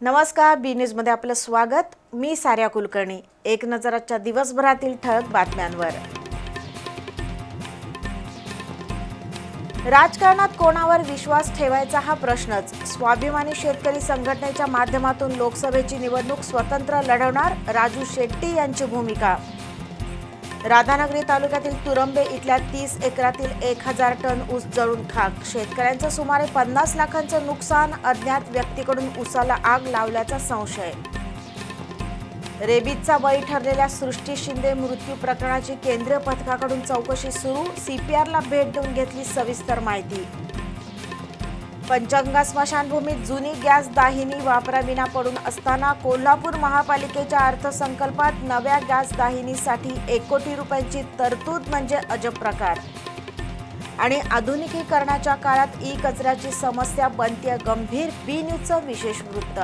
नमस्कार बी न्यूजमध्ये आपलं स्वागत. मी साऱ्या कुलकर्णी. एक नजर आजच्या दिवसभरातील ठळक बातम्यांवर. राजकारणात कोणावर विश्वास ठेवायचा हा प्रश्नच. स्वाभिमानी शेतकरी संघटनेच्या माध्यमातून लोकसभेची निवडणूक स्वतंत्र लढवणार राजू शेट्टी यांची भूमिका. राधानगरी तालुक्यातील तुरंबे इथल्या तीस एकरातील एक हजार टन ऊस जळून खाक. शेतकऱ्यांचं सुमारे पन्नास लाखांचं नुकसान अज्ञात व्यक्तीकडून ऊसाला आग लावल्याचा संशय. रेबीजचा बळी ठरलेल्या सृष्टी शिंदे मृत्यू प्रकरणाची केंद्रीय पथकाकडून चौकशी सुरू. सीपीआरला भेट देऊन घेतली सविस्तर माहिती. पंचगंगा स्मशानभूमीत जुनी गॅस दाहिनी वापराविना पडून असताना कोल्हापूर महापालिकेच्या अर्थसंकल्पात नव्या गॅस दाहिनीसाठी एक कोटी रुपयांची तरतूद म्हणजे अजब प्रकार. आणि आधुनिकीकरणाच्या काळात ई कचऱ्याची समस्या बनते गंभीर बी न्यूजचं विशेष वृत्त.